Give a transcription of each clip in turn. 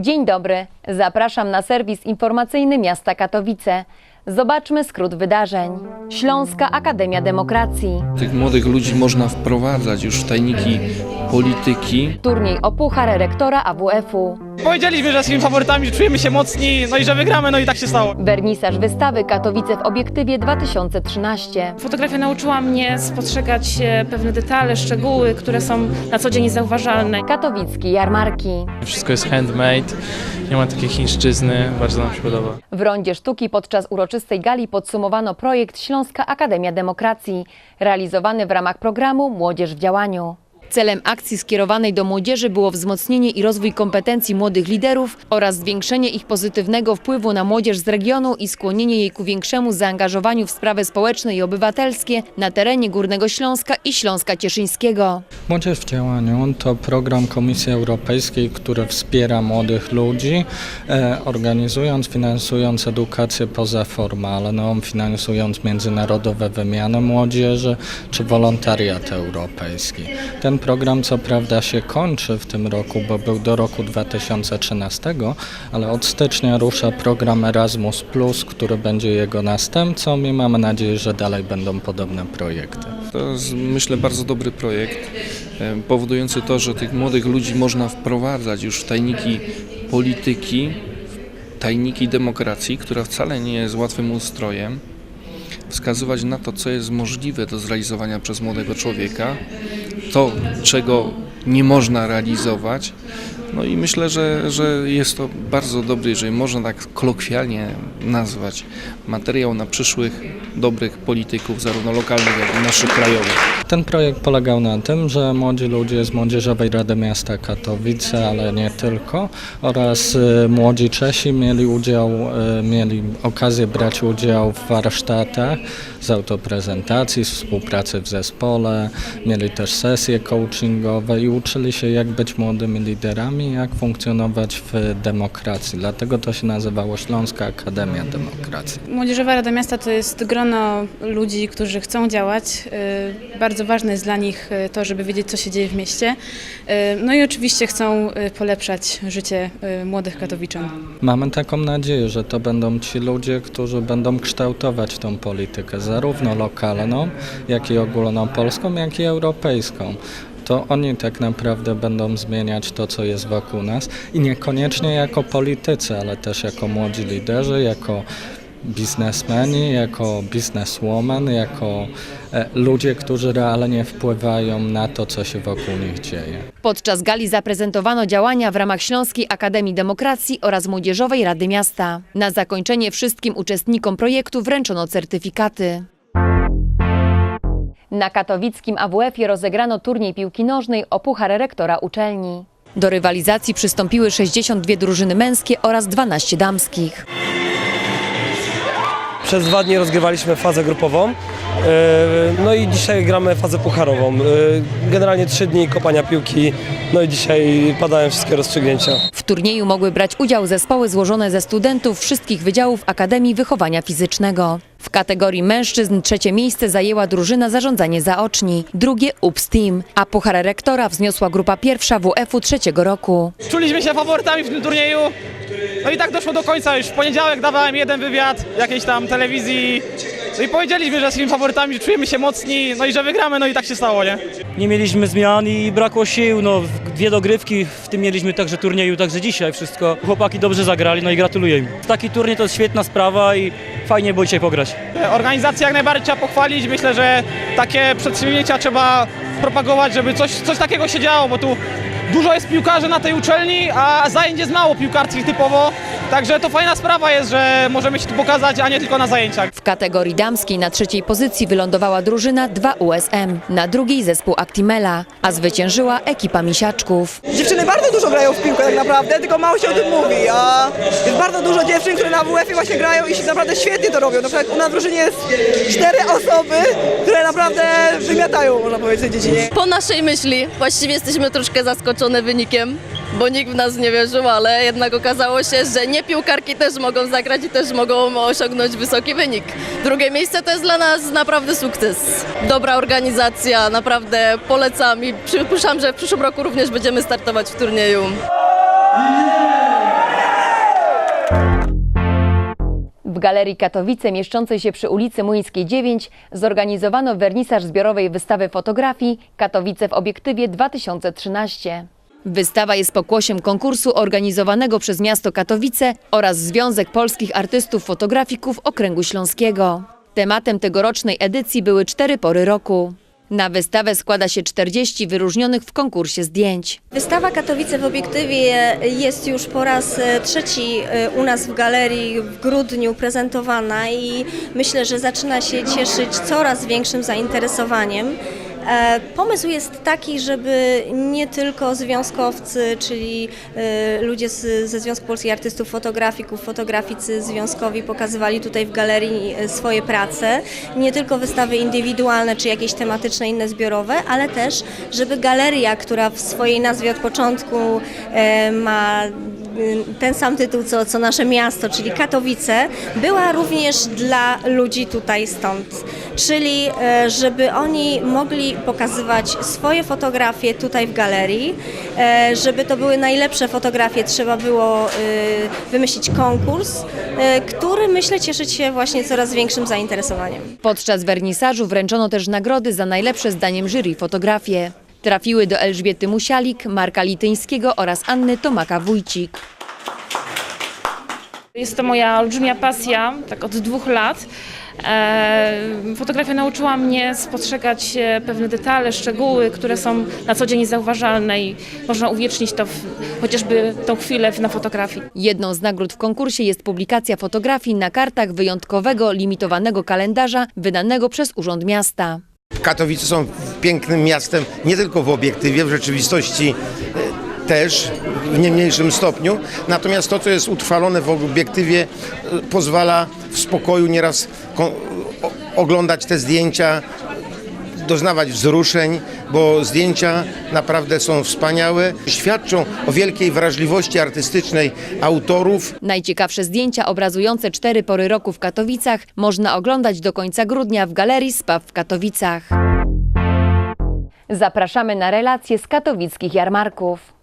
Dzień dobry, zapraszam na serwis informacyjny miasta Katowice. Zobaczmy skrót wydarzeń. Śląska Akademia Demokracji. Tych młodych ludzi można wprowadzać już w tajniki polityki. Turniej o puchar rektora AWF-u. Powiedzieliśmy, że jesteśmy faworytami, że czujemy się mocni, no i że wygramy, no i tak się stało. Wernisaż wystawy Katowice w obiektywie 2013. Fotografia nauczyła mnie spostrzegać e, pewne detale, szczegóły, które są na co dzień niezauważalne. Katowickie jarmarki. Wszystko jest handmade, nie ma takiej chińszczyzny, bardzo nam się podoba. W rondzie sztuki podczas uroczystej gali podsumowano projekt Śląska Akademia Demokracji, realizowany w ramach programu Młodzież w działaniu. Celem akcji skierowanej do młodzieży było wzmocnienie i rozwój kompetencji młodych liderów oraz zwiększenie ich pozytywnego wpływu na młodzież z regionu i skłonienie jej ku większemu zaangażowaniu w sprawy społeczne i obywatelskie na terenie Górnego Śląska i Śląska Cieszyńskiego. Młodzież w działaniu to program Komisji Europejskiej, który wspiera młodych ludzi, e, organizując, finansując edukację pozaformalną, finansując międzynarodowe wymiany młodzieży czy wolontariat europejski. Ten program co prawda się kończy w tym roku, bo był do roku 2013, ale od stycznia rusza program Erasmus, który będzie jego następcą i mamy nadzieję, że dalej będą podobne projekty. To jest myślę bardzo dobry projekt, e, powodujący to, że tych młodych ludzi można wprowadzać już w tajniki polityki, w tajniki demokracji, która wcale nie jest łatwym ustrojem. Wskazywać na to, co jest możliwe do zrealizowania przez młodego człowieka, to, czego nie można realizować. No i myślę, że, że jest to bardzo dobry, jeżeli można tak kolokwialnie nazwać, materiał na przyszłych dobrych polityków, zarówno lokalnych, jak i naszych krajowych. Ten projekt polegał na tym, że młodzi ludzie z Młodzieżowej Rady Miasta Katowice, ale nie tylko, oraz y, młodzi Czesi mieli udział, y, mieli okazję brać udział w warsztatach z autoprezentacji, z współpracy w zespole, mieli też sesje coachingowe i uczyli się jak być młodymi liderami, jak funkcjonować w demokracji. Dlatego to się nazywało Śląska Akademia Demokracji. Młodzieżowa Rada Miasta to jest grono ludzi, którzy chcą działać. Y, Bardzo ważne jest dla nich y, to, żeby wiedzieć, co się dzieje w mieście. Y, No i oczywiście chcą polepszać życie młodych katowiczan. Mamy taką nadzieję, że to będą ci ludzie, którzy będą kształtować tą politykę, zarówno lokalną, jak i ogólnopolską, jak i europejską. To oni tak naprawdę będą zmieniać to, co jest wokół nas i niekoniecznie jako politycy, ale też jako młodzi liderzy, jako biznesmeni, jako bizneswoman, jako e, ludzie, którzy realnie wpływają na to, co się wokół nich dzieje. Podczas gali zaprezentowano działania w ramach Śląskiej Akademii Demokracji oraz Młodzieżowej Rady Miasta. Na zakończenie wszystkim uczestnikom projektu wręczono certyfikaty. Na katowickim AWF-ie rozegrano turniej piłki nożnej o puchar rektora uczelni. Do rywalizacji przystąpiły 62 drużyny męskie oraz 12 damskich. Przez dwa dni rozgrywaliśmy fazę grupową. e, No i dzisiaj gramy fazę pucharową. E, Generalnie trzy dni kopania piłki, no i dzisiaj padają wszystkie rozstrzygnięcia. W turnieju mogły brać udział zespoły złożone ze studentów wszystkich wydziałów Akademii Wychowania Fizycznego. W kategorii mężczyzn trzecie miejsce zajęła drużyna Zarządzanie Zaoczni, drugie UPS Team, a puchar rektora wzniosła grupa pierwsza WF-u trzeciego roku. Czuliśmy się faworytami w tym turnieju, no i tak doszło do końca. Już w poniedziałek dawałem jeden wywiad jakiejś tam telewizji, no i powiedzieliśmy, że jesteśmy faworytami, że czujemy się mocni, no i że wygramy, no i tak się stało, nie? nie mieliśmy zmian i brakło sił. No, dwie dogrywki, w tym mieliśmy także turnieju, także dzisiaj wszystko. Chłopaki dobrze zagrali, no i gratuluję im. Taki turniej to jest świetna sprawa i fajnie było dzisiaj pograć. Organizację jak najbardziej trzeba pochwalić. Myślę, że takie przedsięwzięcia trzeba propagować, żeby coś, coś takiego się działo, bo tu dużo jest piłkarzy na tej uczelni, a zajęć jest mało piłkarskich typowo. Także to fajna sprawa jest, że możemy się tu pokazać, a nie tylko na zajęciach. W kategorii damskiej na trzeciej pozycji wylądowała drużyna 2 USM, na drugiej zespół Actimela, a zwyciężyła ekipa misiaczków. Dziewczyny bardzo dużo grają w piłkę tak naprawdę, tylko mało się o tym mówi, a jest bardzo dużo dziewczyn, które na WF-ie właśnie grają i się naprawdę świetnie to robią. Na przykład u nas w drużynie jest cztery osoby, które naprawdę wymiatają, można powiedzieć, w tej dziedzinie. Po naszej myśli właściwie jesteśmy troszkę zaskoczone wynikiem, bo nikt w nas nie wierzył, ale jednak okazało się, że nie piłkarki też mogą zagrać i też mogą osiągnąć wysoki wynik. Drugie miejsce to jest dla nas naprawdę sukces. Dobra organizacja, naprawdę polecam i przypuszczam, że w przyszłym roku również będziemy startować w turnieju. Galerii Katowice mieszczącej się przy ulicy Młyńskiej 9 zorganizowano wernisaż zbiorowej wystawy fotografii Katowice w obiektywie 2013. Wystawa jest pokłosiem konkursu organizowanego przez miasto Katowice oraz Związek Polskich Artystów Fotografików Okręgu Śląskiego. Tematem tegorocznej edycji były cztery pory roku. Na wystawę składa się 40 wyróżnionych w konkursie zdjęć. Wystawa Katowice w obiektywie jest już po raz e, trzeci e, u nas w galerii w grudniu prezentowana i myślę, że zaczyna się cieszyć coraz większym zainteresowaniem. E, Pomysł jest taki, żeby nie tylko związkowcy, czyli e, ludzie z, ze Związku Polskich Artystów Fotografików, fotograficy związkowi pokazywali tutaj w galerii e, swoje prace, nie tylko wystawy indywidualne czy jakieś tematyczne, inne zbiorowe, ale też, żeby galeria, która w swojej nazwie od początku ma ten sam tytuł co, co nasze miasto, czyli Katowice, była również dla ludzi tutaj stąd. Czyli e, żeby oni mogli pokazywać swoje fotografie tutaj w galerii. E, Żeby to były najlepsze fotografie, trzeba było e, wymyślić konkurs, który myślę cieszy się właśnie coraz większym zainteresowaniem. Podczas wernisażu wręczono też nagrody za najlepsze zdaniem jury fotografie. Trafiły do Elżbiety Musialik, Marka Lityńskiego oraz Anny Tomaka-Wójcik. Jest to moja olbrzymia pasja, tak od dwóch lat. E, Fotografia nauczyła mnie spostrzegać e, pewne detale, szczegóły, które są na co dzień zauważalne i można uwiecznić to w, chociażby tą chwilę na fotografii. Jedną z nagród w konkursie jest publikacja fotografii na kartach wyjątkowego, limitowanego kalendarza wydanego przez Urząd Miasta. Katowice są pięknym miastem nie tylko w obiektywie, w rzeczywistości e, też w nie mniejszym stopniu. Natomiast to, co jest utrwalone w obiektywie, e, pozwala w spokoju nieraz oglądać te zdjęcia, doznawać wzruszeń, bo zdjęcia naprawdę są wspaniałe. Świadczą o wielkiej wrażliwości artystycznej autorów, Najciekawsze zdjęcia obrazujące cztery pory roku w Katowicach można oglądać do końca grudnia w Galerii Spaw w Katowicach. Zapraszamy na relacje z katowickich jarmarków.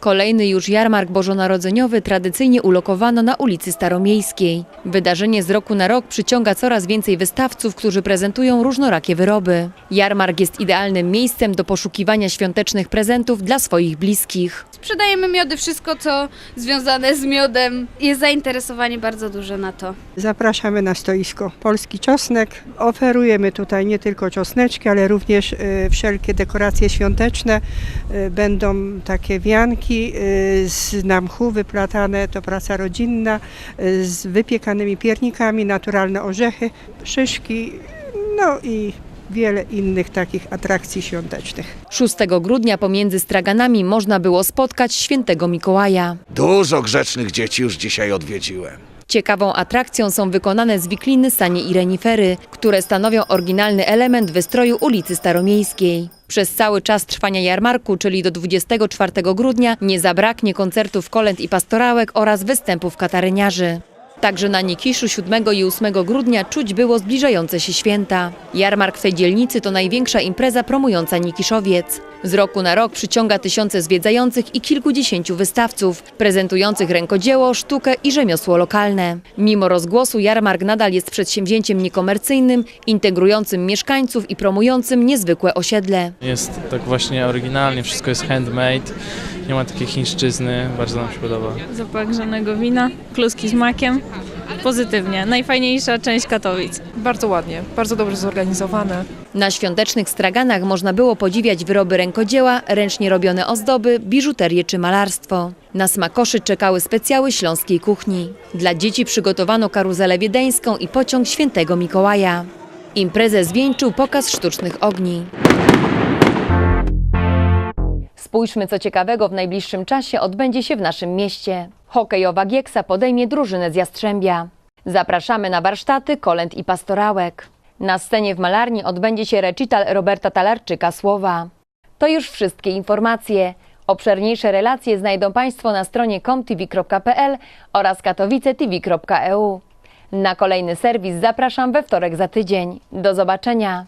Kolejny już jarmark bożonarodzeniowy tradycyjnie ulokowano na ulicy Staromiejskiej. Wydarzenie z roku na rok przyciąga coraz więcej wystawców, którzy prezentują różnorakie wyroby. Jarmark jest idealnym miejscem do poszukiwania świątecznych prezentów dla swoich bliskich. Sprzedajemy miody, wszystko co związane z miodem. Jest zainteresowanie bardzo duże na to. Zapraszamy na stoisko Polski Czosnek. Oferujemy tutaj nie tylko czosneczki, ale również e, wszelkie dekoracje świąteczne. E, Będą takie wianki e, z namchu wyplatane, to praca rodzinna, e, z wypiekanymi piernikami, naturalne orzechy, szyszki, no i wiele innych takich atrakcji świątecznych. 6 grudnia pomiędzy straganami można było spotkać świętego Mikołaja. Dużo grzecznych dzieci już dzisiaj odwiedziłem. Ciekawą atrakcją są wykonane z wikliny sanie i renifery, które stanowią oryginalny element wystroju ulicy Staromiejskiej. Przez cały czas trwania jarmarku, czyli do 24 grudnia, nie zabraknie koncertów kolęd i pastorałek oraz występów kataryniarzy. Także na Nikiszu 7 i 8 grudnia czuć było zbliżające się święta. Jarmark w tej dzielnicy to największa impreza promująca Nikiszowiec. Z roku na rok przyciąga tysiące zwiedzających i kilkudziesięciu wystawców, prezentujących rękodzieło, sztukę i rzemiosło lokalne. Mimo rozgłosu jarmark nadal jest przedsięwzięciem niekomercyjnym, integrującym mieszkańców i promującym niezwykłe osiedle. Jest tak właśnie oryginalnie, wszystko jest handmade, nie ma takiej chińszczyzny, bardzo nam się podoba. Zapach grzanego wina, kluski z makiem. Pozytywnie. Najfajniejsza część Katowic. Bardzo ładnie, bardzo dobrze zorganizowane. Na świątecznych straganach można było podziwiać wyroby rękodzieła, ręcznie robione ozdoby, biżuterię czy malarstwo. Na smakoszy czekały specjały śląskiej kuchni. Dla dzieci przygotowano karuzelę wiedeńską i pociąg świętego Mikołaja. Imprezę zwieńczył pokaz sztucznych ogni. Spójrzmy, co ciekawego w najbliższym czasie odbędzie się w naszym mieście. Hokejowa Gieksa podejmie drużynę z Jastrzębia. Zapraszamy na warsztaty, kolęd i pastorałek. Na scenie w malarni odbędzie się recital Roberta Talarczyka Słowa. To już wszystkie informacje. Obszerniejsze relacje znajdą Państwo na stronie comtv.pl oraz katowicetv.eu. Na kolejny serwis zapraszam we wtorek za tydzień. Do zobaczenia.